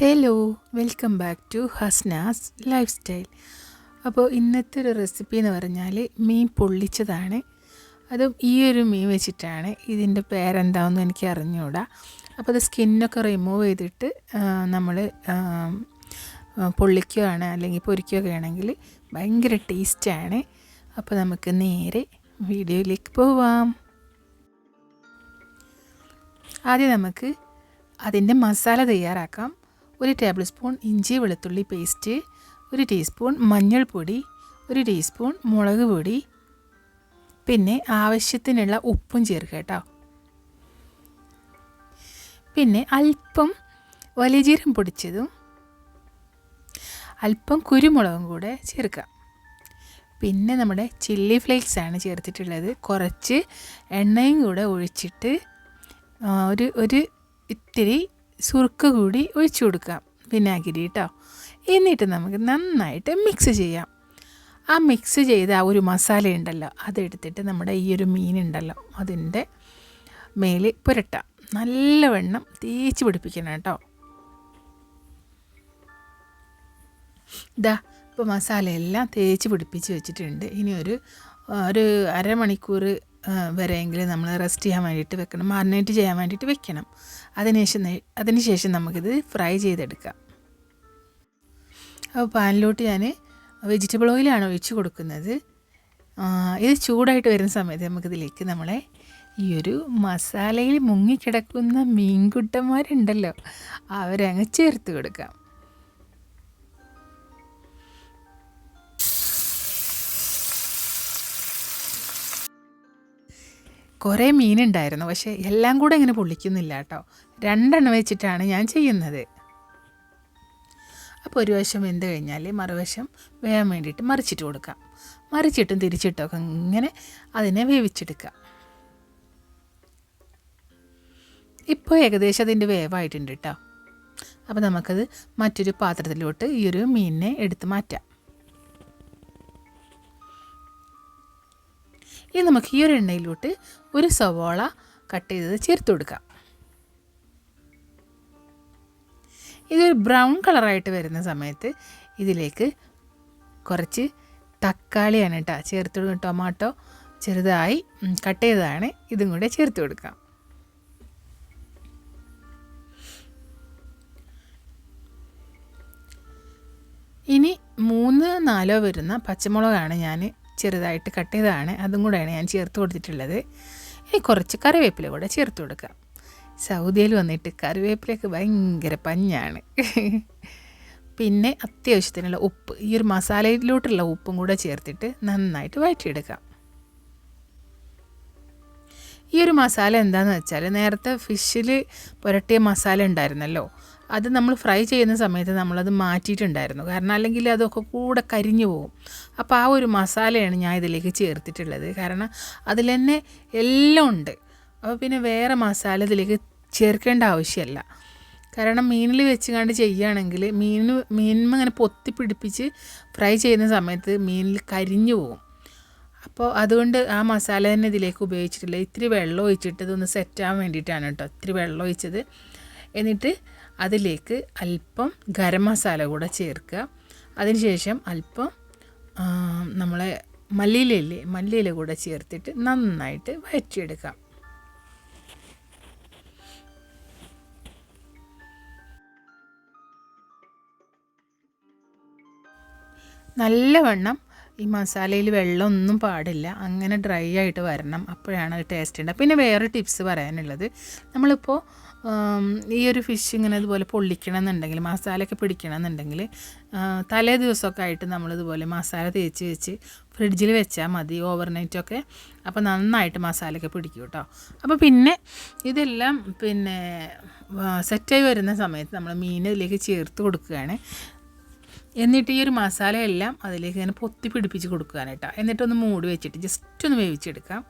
Hello welcome back to Hasnas lifestyle അപ്പോൾ ഇന്നത്തെ ഒരു റെസിപ്പി എന്ന് പറഞ്ഞാൽ മീൻ പൊള്ളിച്ചതാണ്. അതും ഈ ഒരു മീൻ വെച്ചിട്ടാണ്. ഇതിന്റെ പേരെന്താണെന്ന് എനിക്ക് അറിഞ്ഞുകൂടാ അപ്പോൾ അത് സ്കിന്നൊക്കെ റിമൂവ് ചെയ്തിട്ട് നമ്മൾ പൊള്ളിക്കുകയാണ് അല്ലെങ്കിൽ പൊരിക്കുകയൊക്കെ ആണെങ്കിൽ ഭയങ്കര ടേസ്റ്റാണ് അപ്പോൾ നമുക്ക് നേരെ വീഡിയോയിലേക്ക് പോവാം. ആദ്യം നമുക്ക് അതിന്റെ മസാല തയ്യാറാക്കാം. ഒരു ടേബിൾ സ്പൂൺ ഇഞ്ചി വെളുത്തുള്ളി പേസ്റ്റ് ഒരു ടീസ്പൂൺ മഞ്ഞൾപ്പൊടി ഒരു ടീസ്പൂൺ മുളക് പൊടി പിന്നെ ആവശ്യത്തിനുള്ള ഉപ്പും ചേർക്കുക കേട്ടോ. പിന്നെ അല്പം വലിയ ജീരം പൊടിച്ചതും അല്പം കുരുമുളകും കൂടെ ചേർക്കുക. പിന്നെ നമ്മുടെ ചില്ലി ഫ്ലേക്സ് ആണ് ചേർത്തിട്ടുള്ളത്. കുറച്ച് എണ്ണയും കൂടെ ഒഴിച്ചിട്ട് ഒരു ഒരു ഇത്തിരി സുറുക്ക് കൂടി ഒഴിച്ചു കൊടുക്കാം വിനാഗിരി കേട്ടോ എന്നിട്ട് നമുക്ക് നന്നായിട്ട് മിക്സ് ചെയ്യാം. ആ മിക്സ് ചെയ്ത ആ ഒരു മസാല ഉണ്ടല്ലോ അതെടുത്തിട്ട് നമ്മുടെ ഈ ഒരു മീനുണ്ടല്ലോ അതിന്റെ മേലെ പുരട്ടാം. നല്ലവണ്ണം തേച്ച് പിടിപ്പിക്കണം കേട്ടോ ഇതാ ഇപ്പോൾ മസാലയെല്ലാം തേച്ച് പിടിപ്പിച്ച് വെച്ചിട്ടുണ്ട്. ഇനി ഒരു ഒരു അരമണിക്കൂർ വരെയെങ്കിലും നമ്മൾ റെസ്റ്റ് ചെയ്യാൻ വേണ്ടിയിട്ട് വെക്കണം. മാറിനേറ്റ് ചെയ്യാൻ വേണ്ടിയിട്ട് വെക്കണം. അതിനുശേഷം അതിനുശേഷം നമുക്കിത് ഫ്രൈ ചെയ്തെടുക്കാം. അപ്പോൾ പാനിലോട്ട് ഞാൻ വെജിറ്റബിൾ ഓയിലാണ് ഒഴിച്ച് കൊടുക്കുന്നത്. ഇത് ചൂടായിട്ട് വരുന്ന സമയത്ത് നമുക്കിതിലേക്ക് നമ്മളെ ഈ ഒരു മസാലയിൽ മുങ്ങിക്കിടക്കുന്ന മീൻകുട്ടന്മാരുണ്ടല്ലോ അവരങ്ങ് ചേർത്ത് കൊടുക്കാം. കുറേ മീനുണ്ടായിരുന്നു. പക്ഷേ എല്ലാം കൂടെ ഇങ്ങനെ പൊള്ളിക്കുന്നില്ല കേട്ടോ. രണ്ടെണ്ണം വെച്ചിട്ടാണ് ഞാൻ ചെയ്യുന്നത്. അപ്പോൾ ഒരു വശം വെന്ത് കഴിഞ്ഞാൽ മറുവശം വേവാൻ വേണ്ടിയിട്ട് മറിച്ചിട്ട് കൊടുക്കാം. മറിച്ചിട്ടും തിരിച്ചിട്ടൊക്കെ ഇങ്ങനെ അതിനെ വേവിച്ചെടുക്കാം. ഇപ്പോൾ ഏകദേശം അതിന്റെ വേവായിട്ടുണ്ട് കേട്ടോ. അപ്പോൾ നമുക്കത് മറ്റൊരു പാത്രത്തിലോട്ട് ഈ ഒരു മീനിനെ എടുത്ത് മാറ്റാം. ഇനി നമുക്ക് ഈ ഒരു എണ്ണയിലോട്ട് ഒരു സവോള കട്ട് ചെയ്തത് ചേർത്ത് കൊടുക്കാം. ഇതൊരു ബ്രൗൺ കളറായിട്ട് വരുന്ന സമയത്ത് ഇതിലേക്ക് കുറച്ച് തക്കാളിയാണ് കേട്ടോ ചേർത്ത് ടൊമാറ്റോ ചെറുതായി കട്ട് ചെയ്തതാണ്. ഇതും കൂടെ ചേർത്ത് കൊടുക്കാം. ഇനി മൂന്ന് നാലോ വരുന്ന പച്ചമുളകാണ് ഞാൻ ചെറുതായിട്ട് കട്ട് ചെയ്തതാണ്. അതും കൂടെയാണ് ഞാൻ ചേർത്ത് കൊടുത്തിട്ടുള്ളത്. ഇനി കുറച്ച് കറിവേപ്പില കൂടെ ചേർത്ത് കൊടുക്കാം. സൗദിയിൽ വന്നിട്ട് കറിവേപ്പിലയൊക്കെ ഭയങ്കര പഞ്ഞാണ്. പിന്നെ അത്യാവശ്യത്തിനുള്ള ഉപ്പ് ഈ ഒരു മസാലയിലോട്ടുള്ള ഉപ്പും കൂടെ ചേർത്തിട്ട് നന്നായിട്ട് വഴറ്റിയെടുക്കാം. ഈ ഒരു മസാല എന്താണെന്ന് വെച്ചാൽ നേരത്തെ ഫിഷിൽ പുരട്ടിയ മസാല ഉണ്ടായിരുന്നല്ലോ അത് നമ്മൾ ഫ്രൈ ചെയ്യുന്ന സമയത്ത് നമ്മളത് മാറ്റിയിട്ടുണ്ടായിരുന്നു. കാരണം അല്ലെങ്കിൽ അതൊക്കെ കൂടെ കരിഞ്ഞു പോകും. അപ്പോൾ ആ ഒരു മസാലയാണ് ഞാൻ ഇതിലേക്ക് ചേർത്തിട്ടുള്ളത്. കാരണം അതിൽ തന്നെ എല്ലാം ഉണ്ട്. അപ്പോൾ പിന്നെ വേറെ മസാല ഇതിലേക്ക് ചേർക്കേണ്ട ആവശ്യമല്ല. കാരണം മീനിൽ വെച്ച് കണ്ട് ചെയ്യുകയാണെങ്കിൽ മീൻ മീനിന് അങ്ങനെ പൊത്തി പിടിപ്പിച്ച് ഫ്രൈ ചെയ്യുന്ന സമയത്ത് മീനിൽ കരിഞ്ഞു പോകും. അപ്പോൾ അതുകൊണ്ട് ആ മസാല തന്നെ ഇതിലേക്ക് ഉപയോഗിച്ചിട്ടില്ല. ഇത്തിരി വെള്ളം ഒഴിച്ചിട്ട് ഇതൊന്ന് സെറ്റാകാൻ വേണ്ടിയിട്ടാണ് കേട്ടോ. ഇത്തിരി വെള്ളം ഒഴിച്ചത്. എന്നിട്ട് അതിലേക്ക് അല്പം ഗരം മസാല കൂടെ ചേർക്കുക. അതിനുശേഷം അല്പം നമ്മളെ മല്ലിയിലല്ലേ മല്ലിയില കൂടെ ചേർത്തിട്ട് നന്നായിട്ട് വഴറ്റിയെടുക്കാം. നല്ലവണ്ണം ഈ മസാലയിൽ വെള്ളമൊന്നും പാടില്ല. അങ്ങനെ ഡ്രൈ ആയിട്ട് വരണം. അപ്പോഴാണ് അത് ടേസ്റ്റ് ഉണ്ടാകുക പിന്നെ വേറെ ടിപ്സ് പറയാനുള്ളത്. നമ്മളിപ്പോൾ ഈ ഒരു ഫിഷ് ഇങ്ങനെ ഇതുപോലെ പൊള്ളിക്കണം എന്നുണ്ടെങ്കിൽ മസാലയൊക്കെ പിടിക്കണം എന്നുണ്ടെങ്കിൽ തലേ ദിവസമൊക്കെ ആയിട്ട് നമ്മളിതുപോലെ മസാല തേച്ച് വെച്ച് ഫ്രിഡ്ജിൽ വെച്ചാൽ മതി ഓവർനൈറ്റൊക്കെ അപ്പോൾ നന്നായിട്ട് മസാലയൊക്കെ പിടിക്കും കേട്ടോ. അപ്പോൾ പിന്നെ ഇതെല്ലാം പിന്നെ സെറ്റായി വരുന്ന സമയത്ത് നമ്മൾ മീൻ ഇതിലേക്ക് ചേർത്ത് കൊടുക്കുകയാണ്. എന്നിട്ട് ഈ ഒരു മസാലയെല്ലാം അതിലേക്ക് ഇങ്ങനെ പൊത്തി പിടിപ്പിച്ച് കൊടുക്കുകയാണ് കേട്ടോ. എന്നിട്ടൊന്ന് മൂടി വെച്ചിട്ട് ജസ്റ്റ് ഒന്ന് വേവിച്ചെടുക്കാം.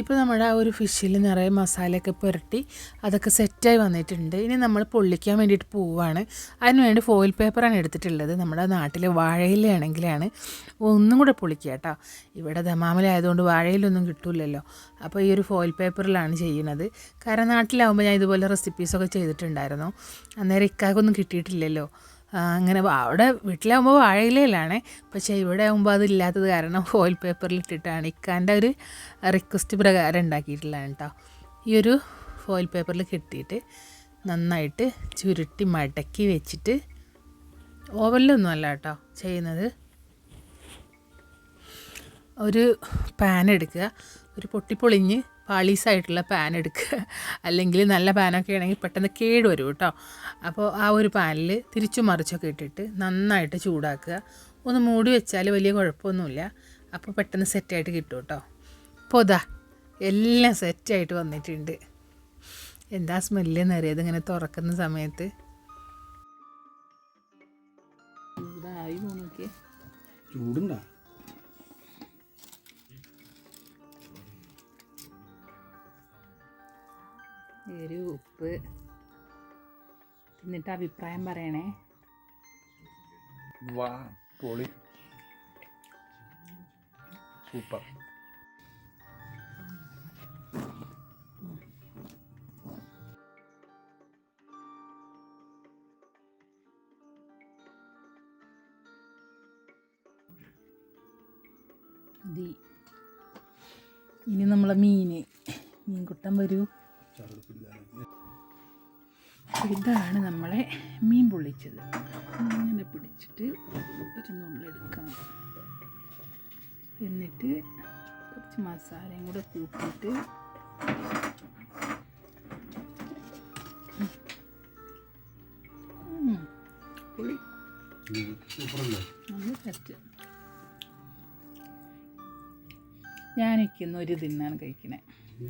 ഇപ്പോൾ നമ്മുടെ ആ ഒരു ഫിഷിൽ നിറയെ മസാലയൊക്കെ പുരട്ടി അതൊക്കെ സെറ്റായി വന്നിട്ടുണ്ട്. ഇനി നമ്മൾ പൊള്ളിക്കാൻ വേണ്ടിയിട്ട് പോവുകയാണ് അതിന് വേണ്ടി ഫോയിൽ പേപ്പറാണ് എടുത്തിട്ടുള്ളത്. നമ്മുടെ നാട്ടിലെ വാഴയിലാണെങ്കിലാണ് ഒന്നും കൂടെ പൊളിക്കുക കേട്ടോ. ഇവിടെ ദമാമിലായതുകൊണ്ട് വാഴയിലൊന്നും കിട്ടില്ലല്ലോ അപ്പോൾ ഈ ഒരു ഫോയിൽ പേപ്പറിലാണ് ചെയ്യുന്നത്. കാരണം നാട്ടിലാവുമ്പോൾ ഞാൻ ഇതുപോലെ റെസിപ്പീസൊക്കെ ചെയ്തിട്ടുണ്ടായിരുന്നു. അന്നേരം ഇക്കാക്കൊന്നും കിട്ടിയിട്ടില്ലല്ലോ. അങ്ങനെ അവിടെ വീട്ടിലാകുമ്പോൾ വാഴയിലയിലാണ്. പക്ഷേ ഇവിടെ ആകുമ്പോൾ അതില്ലാത്തത് കാരണം ഫോയിൽ പേപ്പറിൽ ഇട്ടിട്ടാണ്. ഇക്കാന്റെ ഒരു റിക്വസ്റ്റ് പ്രകാരം ഉണ്ടാക്കിയിട്ടുള്ളതാണ് കേട്ടോ ഈ ഒരു ഫോയിൽ പേപ്പറിൽ കിട്ടിയിട്ട് നന്നായിട്ട് ചുരുട്ടി മടക്കി വെച്ചിട്ട് ഓവനിലൊന്നും അല്ല കേട്ടോ ചെയ്യുന്നത്. ഒരു പാൻ എടുക്കുക. ഒരു പൊട്ടിപ്പൊളിഞ്ഞ് പാളീസായിട്ടുള്ള പാൻ എടുക്കുക അല്ലെങ്കിൽ നല്ല പാനൊക്കെ ആണെങ്കിൽ പെട്ടെന്ന് കേട് വരും കേട്ടോ അപ്പോൾ ആ ഒരു പാനിൽ തിരിച്ചു മറിച്ചൊക്കെ ഇട്ടിട്ട് നന്നായിട്ട് ചൂടാക്കുക. ഒന്ന് മൂടി വെച്ചാൽ വലിയ കുഴപ്പമൊന്നുമില്ല. അപ്പോൾ പെട്ടെന്ന് സെറ്റായിട്ട് കിട്ടും കേട്ടോ അപ്പോൾ ഇതാ എല്ലാം സെറ്റായിട്ട് വന്നിട്ടുണ്ട്. എന്താ സ്മെല്ല് അറിയാതെ ഇങ്ങനെ തുറക്കുന്ന സമയത്ത്. ചൂടുണ്ടാ? ഒരു ഉപ്പ്. എന്നിട്ട് അഭിപ്രായം പറയണേ. വാ പൊളി. സൂപ്പർ. ഇനി നമ്മളെ മീന്. മീൻകുട്ടൻ വരൂ. ഇതാണ് നമ്മളെ മീൻ പൊള്ളിച്ചത്. ഇങ്ങനെ പിടിച്ചിട്ട് ഒരു നുള്ളെടുക്കാം എന്നിട്ട് കുറച്ച് മസാലയും കൂടെ കൂട്ടിയിട്ട്. പുളി. ഞാനിരിക്കുന്ന ഒരു തിന്നാണ് കഴിക്കണേ.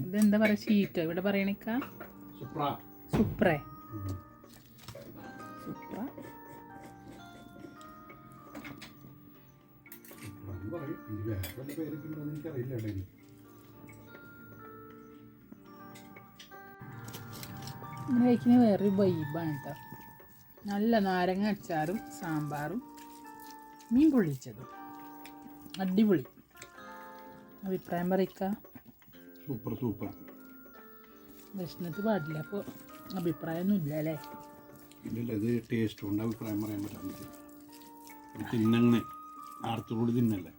ഇതെന്താ പറയുക ഷീറ്റോ ഇവിടെ പറയണിക്ക സുപ്ര. സുപ്രേ. കഴിക്കുന്ന വേറൊരു വൈബാണ് കേട്ടോ നല്ല നാരങ്ങ അച്ചാറും സാമ്പാറും മീൻ പൊള്ളിച്ചതും. അടിപൊളി. അഭിപ്രായം പറയിക്ക സൂപ്പർ സൂപ്പർ ഭക്ഷണത്തിൽ പാടില്ല അപ്പോൾ അഭിപ്രായമൊന്നും ഇല്ല അല്ലേ? ഇല്ല ഇത് ടേസ്റ്റ് കൊണ്ട് അഭിപ്രായം പറയാൻ പറ്റാൻ പറ്റില്ല. തിന്നങ്ങനെ ആർത്തോട് തിന്നല്ലേ?